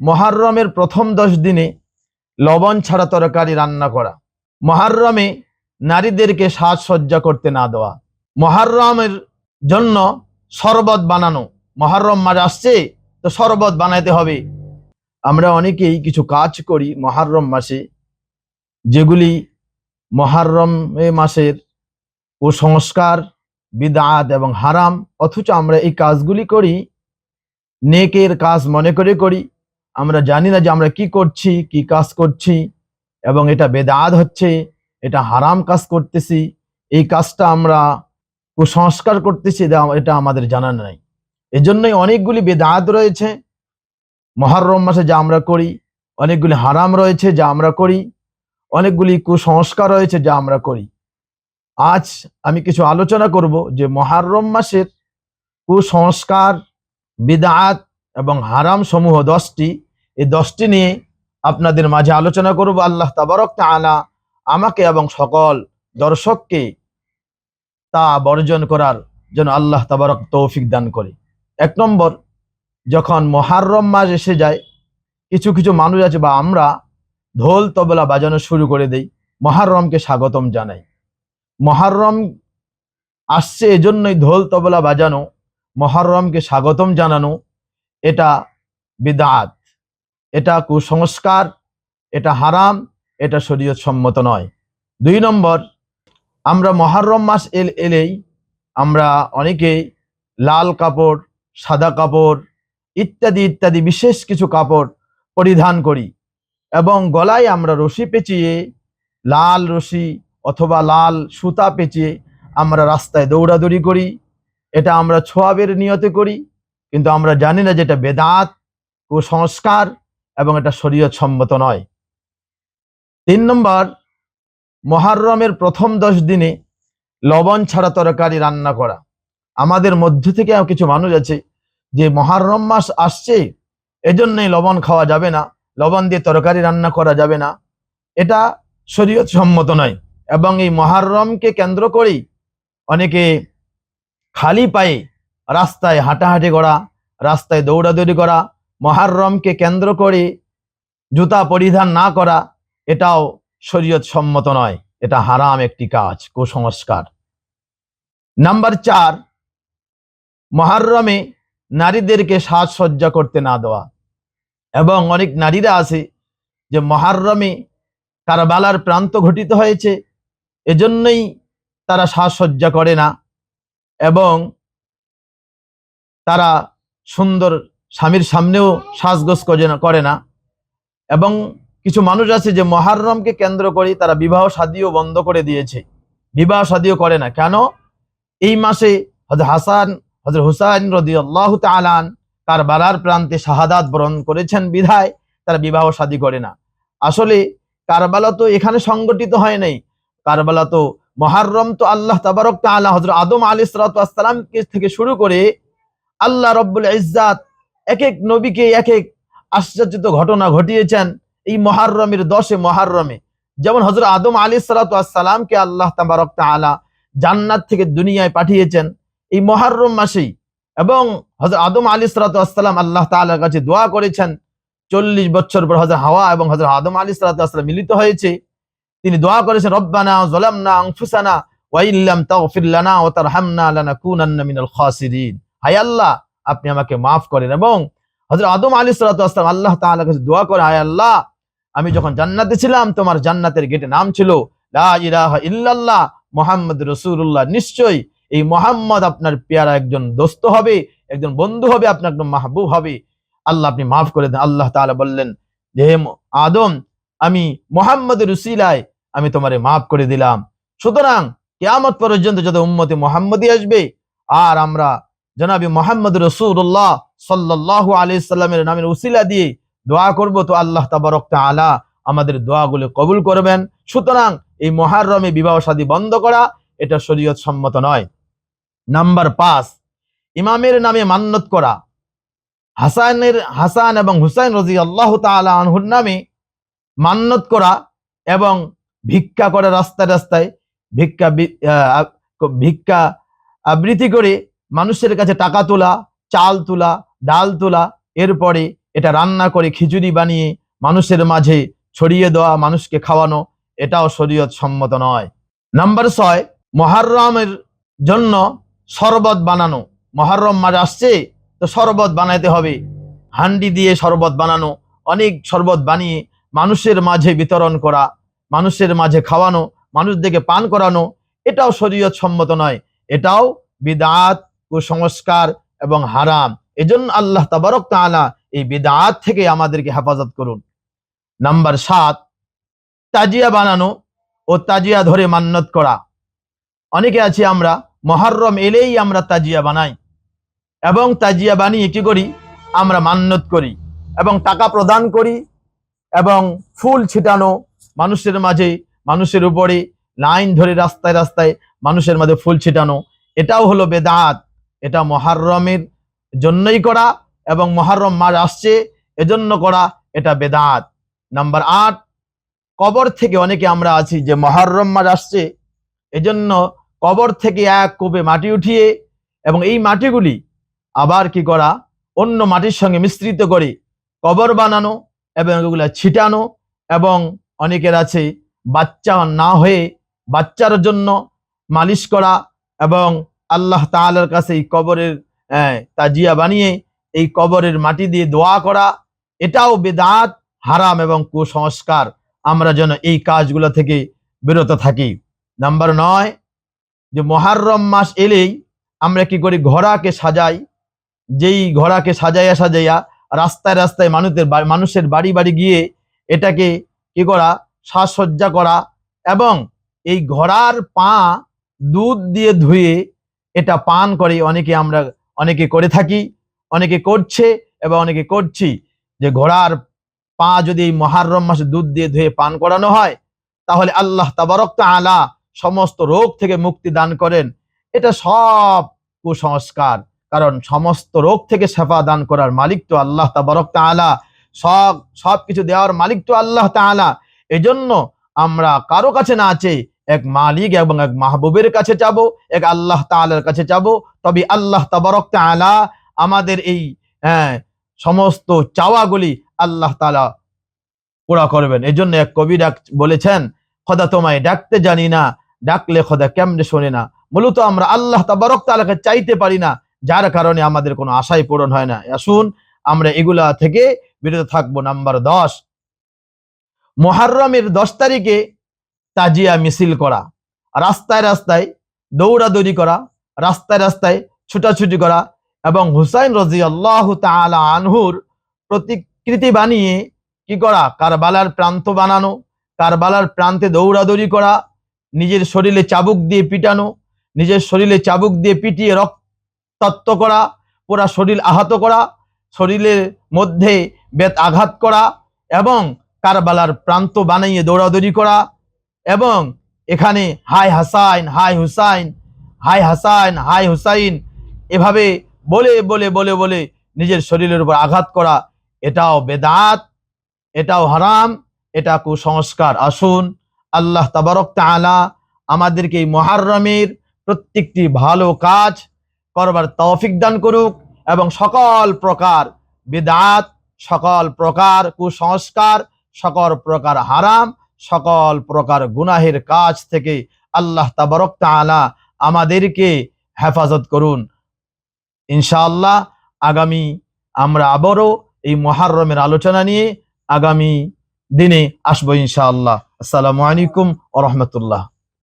মহারমের প্রথম দশ দিনে লবণ ছাড়া তরকারি রান্না করা। মহারমে নারীদেরকে সাজসজ্জা করতে না দেওয়া। মহারমের জন্য শরবত বানানো। মহারম মাস আসছে, তো শরবত বানাইতে হবে। আমরা অনেকেই কিছু কাজ করি মহারম মাসে। যেগুলি মহারম মাসের কুসংস্কার, বিদাত এবং হারাম, অথচ আমরা এই কাজগুলি করি। নেকের কাজ মনে করে করি। আমরা জানি না যে আমরা কি করছি, কি কাজ করছি, এবং এটা বেদাত হচ্ছে, এটা হারাম কাজ করতেছি, এই কাজটা আমরা কুসংস্কার করতেছি, এটা- আমাদের জানা নাই। এজন্যই অনেকগুলি বেদাত রয়েছে, মহারম মাসে যা আমরা করি, অনেকগুলি হারাম রয়েছে যা আমরা করি, অনেকগুলি কুসংস্কার রয়েছে যা আমরা করি। আজ আমি কিছু আলোচনা করব যে মহারম মাসের কুসংস্কার, বিদাত এবং হারাম সমূহ দশটি, এই দশটি নিয়ে আপনাদের মাঝে আলোচনা করব। আল্লাহ তাবারক তাআলা আমাকে এবং সকল দর্শককে তা বর্জন করার জন্য আল্লাহ তাবারক তৌফিক দান করে। এক নম্বর, যখন মহারম মাস এসে যায়, কিছু কিছু মানুষ আছে বা আমরা ঢোল তবলা বাজানো শুরু করে দেই, মহারমকে স্বাগতম জানাই। মহারম আসছে এজন্যই ঢোল তবলা বাজানো, মহরমকে স্বাগতম জানানো এটা বিদাত। এটা কুসংস্কার, এটা হারাম, এটা শরীয়ত সম্মত নয়। দুই নম্বর, আমরা মহরম মাস এল, এলেই আমরা অনেকে লাল কাপড়, সাদা কাপড় ইত্যাদি ইত্যাদি বিশেষ কিছু কাপড় পরিধান করি এবং গলায় আমরা রশি পেঁচিয়ে, লাল রশি অথবা লাল সুতা পেঁচিয়ে আমরা রাস্তায় দৌড়াদৌড়ি করি। এটা আমরা ছোয়াবের নিয়তে করি। কিন্তু আমরা জানি না যে এটা বেদাত, কুসংস্কার এবং এটা শরীয়ত সম্মত নয়। তিন নম্বর, মহারমের প্রথম দশ দিনে লবণ ছাড়া তরকারি রান্না করা। আমাদের মধ্য থেকে কিছু মানুষ আছে যে মহারম মাস আসছে, এজন্যই লবণ খাওয়া যাবে না, লবণ দিয়ে তরকারি রান্না করা যাবে না। এটা শরীয়ত সম্মত নয় এবং এই মহারমকে কেন্দ্র করেই অনেকে খালি পায়ে রাস্তায় হাঁটাহাঁটি করা, রাস্তায় দৌড়াদৌড়ি করা, মহারমকে কেন্দ্র করে জুতা পরিধান না করা, এটাও শরীয়ত সম্মত নয়। এটা হারাম একটি কাজ, কুসংস্কার। নাম্বার চার, মহারমে নারীদেরকে সাজসজ্জা করতে না দেওয়া। এবং অনেক নারীরা আছে যে মহারমে কারবালার প্রান্ত ঘটিত হয়েছে, এজন্যই তারা সাজসজ্জা করে না। এবং তারা সুন্দর স্বামীর সামনেও সাজগোজ করে না এবং কিছু মানুষ আছে যে মহারমকে কেন্দ্র করে তারা বিবাহ শাদীও বন্ধ করে দিয়েছে। বিবাহ শাদীও করে না। কেন? এই মাসে হজরত হাসান হজরত হুসাইন রদি আল্লাহ তালান তার বারার প্রান্তে শাহাদাত বরণ করেছেন বিধায় তারা বিবাহ শাদী করে না। আসলে কারবালা তো এখানে সংগঠিত হয় নাই। কারবালা তো মহারম তো আল্লাহ তাবারক তাআলা হজর আদম ওয়াসসালাম থেকে শুরু করে আল্লাহ রব্বুল ইজ্জাত এক এক নবীকে এক এক আশ্চর্যিত ঘটনা ঘটিয়েছেন এই মহারমের দশে মহারমে। যেমন হযরত আদম আলাইহিস সালাতু ওয়াসসালামকে আল্লাহ তাবারক তাআলা জান্নাত থেকে দুনিয়ায় পাঠিয়েছেন এই মহারম মাসেই। এবং হযরত আদম আলাইহিস সালাতু ওয়াসসালাম আল্লাহ তাআলার কাছে দোয়া করেছেন, চল্লিশ বছর পর হযরত হাওয়া এবং হযরত আদম আলাইহিস সালাতু ওয়াসসালাম মিলিত হয়েছে। তিনি দোয়া করেছেন, রব্বানা যালামনা আনফুসানা ওয়া ইল্লাম তাগফির লানা ওয়া তারহামনা লানাকুনান্না মিনাল খাসিরিন। হায় আল্লাহ, আপনি আমাকে maaf করেন। এবং হযরত আদম সালাতু ওয়াসসালাম আল্লাহ তাআলার কাছে দোয়া করে, হায় আল্লাহ, আমি যখন জান্নাতে ছিলাম, তোমার জান্নাতের গেটে নাম ছিল ইল্লাল্লাহ, মুহাম্মদ রাসূলুল্লাহ, নিশ্চয়ই এই মোহাম্মদ আপনার পেয়ারা একজন দোস্ত হবে, একজন বন্ধু হবে, আপনার একজন মাহবুব হবে। আল্লাহ আপনি মাফ করে দেন। আল্লাহ তাআলা বললেন যে হে আদম, আমি মোহাম্মদের রুসিলায় আমি তোমারে মাফ করে দিলাম। সুতরাং কেয়ামত পর্যন্ত যত উম্মতে মোহাম্মদী আসবে, আর আমরা জনাবি মোহাম্মদ রসুল্লাহ সাল্লাহ আলি সাল্লামের নামের উসিলা দিয়ে দোয়া করব তো আল্লাহ তাবারক আলা আমাদের দোয়াগুলো কবুল করবেন। সুতরাং এই মহারমে বিবাহ শাদী বন্ধ করা, এটা শরীয়ত সম্মত নয়। নাম্বার পাঁচ, ইমামের নামে মান্নত করা। হাসানের, হাসান এবং হুসাইন রাজি আল্লাহ তালা আনহুর নামে মান্নত করা এবং ভিক্ষা করে রাস্তায় রাস্তায় ভিক্ষা ভিক্ষা আবৃত্তি করে মানুষের কাছে টাকা তোলা, চাল তোলা, ডাল তোলা, এরপরে এটা রান্না করে খিচুড়ি বানিয়ে মানুষের মাঝে ছড়িয়ে দেওয়া, মানুষকে খাওয়ানো, এটাও শরীয়ত সম্মত নয়। নাম্বার ছয়, মহারমের জন্য শরবত বানানো। মহারম মাস আসছে, তো শরবত বানাইতে হবে। হান্ডি দিয়ে শরবত বানানো, অনেক শরবত বানিয়ে মানুষের মাঝে বিতরণ করা, মানুষের মাঝে খাওয়ানো মানুষ মানুষদেরকে পান করানো, এটাও শরীয়ত সম্মত নয়। এটাও বিদাত কুসংস্কার এবং হারাম। এজন্য আল্লাহ তাবারক তাআলা এই বিদাত থেকে আমাদেরকে হেফাজত করুন। নাম্বার সাত, তাজিয়া বানানো ও তাজিয়া ধরে মান্নত করা। অনেকে আছি আমরা, মহারম এলেই আমরা তাজিয়া বানাই এবং তাজিয়া বানিয়ে কি করি? আমরা মান্নত করি এবং টাকা প্রদান করি এবং ফুল ছিটানো মানুষের মাঝে, মানুষের উপরে লাইন ধরে রাস্তায় রাস্তায় মানুষের মাঝে ফুল ছিটানো। এটাও হলো বেদাত। এটা মহারমের জন্যই করা এবং মহারম মাস আসছে, এজন্য করা এটা বেদাত। নাম্বার আট, কবর থেকে অনেকে আমরা আছি যে মহারম মাস আসছে, এজন্য কবর থেকে এক কোপে মাটি উঠিয়ে এবং এই মাটিগুলি আবার কি করা, অন্য মাটির সঙ্গে মিশ্রিত করে কবর বানানো এবং এগুলা ছিটানো এবং অনেকের আছে বাচ্চা না হয়ে বাচ্চার জন্য মালিশ করা এবং আল্লাহ তাআলার কাছে এই কবরের তাজিয়া বানিয়ে এই কবরের মাটি দিয়ে দোয়া করা, এটাও বেদাত, হারাম এবং কুসংস্কার। আমরা যেন এই কাজগুলো থেকে বিরত থাকি। নাম্বার নয়, যে মহারম মাস এলেই আমরা কি করি? ঘোড়াকে সাজাই। যেই ঘোড়াকে সাজাইয়া সাজাইয়া রাস্তায় রাস্তায় মানুষের মানুষের বাড়ি বাড়ি গিয়ে এটাকে কি করা? সাজসজ্জা করা এবং এই ঘোড়ার পা দুধ দিয়ে ধুয়ে এটা পান করে, অনেকে আমরা, অনেকে করে থাকি, অনেকে করছে এবং অনেকে করছি। যে ঘোড়ার পা যদি এই মহারম মাসে দুধ দিয়ে ধুয়ে পান করানো হয়, তাহলে আল্লাহ তাবারক আলা সমস্ত রোগ থেকে মুক্তি দান করেন। এটা সব কুসংস্কার। কারণ সমস্ত রোগ থেকে সেবা দান করার মালিক তো আল্লাহ তাবারক তাআলা। সব সব কিছু দেওয়ার মালিক তো আল্লাহ তাআলা। এজন্য আমরা কারও কাছে না আছে এক মালিক এবং এক মাহবুবের কাছে যাব, এক আল্লাহ তাআলার কাছে যাব। তবে আল্লাহ তাবারক তাআলা আমাদের এই হ্যাঁ সমস্ত চাওয়াগুলি আল্লাহ তাআলা পুরা করবেন। এই জন্য এক কবি ডাক বলেছেন, খোদা তোমায় ডাকতে জানি না, ডাকলে খোদা কেমনে শোনে না? মূলত আমরা আল্লাহ তাবারক তাআলাকে চাইতে পারি না, যার কারণে আমাদের কোনো আশাই পূরণ হয় না। আসুন, আমরা এগুলা থেকে বিরত থাকব। নাম্বার দশ মহারমের দশ তারিখে তাজিয়া মিছিল করা, রাস্তায় রাস্তায় দৌড়াদৌড়ি করা, রাস্তায় রাস্তায় ছুটাছুটি করা এবং হুসাইন রাজি আল্লাহ তালা আনহুর প্রতিকৃতি বানিয়ে কি করা, কারবালার প্রান্ত বানানো, কারবালার প্রান্তে দৌড়াদৌড়ি করা, নিজের শরীরে চাবুক দিয়ে পিটানো, নিজের শরীরে চাবুক দিয়ে পিটিয়ে রক্তাক্ত করা, পুরা শরীর আহত করা, শরীরের মধ্যে বেত আঘাত করা এবং কারবালার প্রান্ত বানিয়ে দৌড়াদৌড়ি করা এবং এখানে হাই হাসাইন, হাই হুসাইন, হাই হাসাইন, হাই হুসাইন এভাবে বলে বলে বলে বলে নিজের শরীরের উপর আঘাত করা, এটাও বেদাত, এটাও হারাম, এটা কুসংস্কার। আসুন, আল্লাহ তাবারক তাআলা আমাদেরকে এই মহারমের প্রত্যেকটি ভালো কাজ করবার তৌফিক দান করুক এবং সকল প্রকার বিদাত, সকল প্রকার কুসংস্কার, সকল প্রকার হারাম সকল প্রকার গুনাহের কাজ থেকে আল্লাহ তাবারক তালা আমাদেরকে হেফাজত করুন। ইনশাআল্লাহ আগামী আমরা আবারও এই মহারমের আলোচনা নিয়ে আগামী দিনে আসব ইনশাআল্লাহ। আসসালামু আলাইকুম ও রহমতুল্লাহ।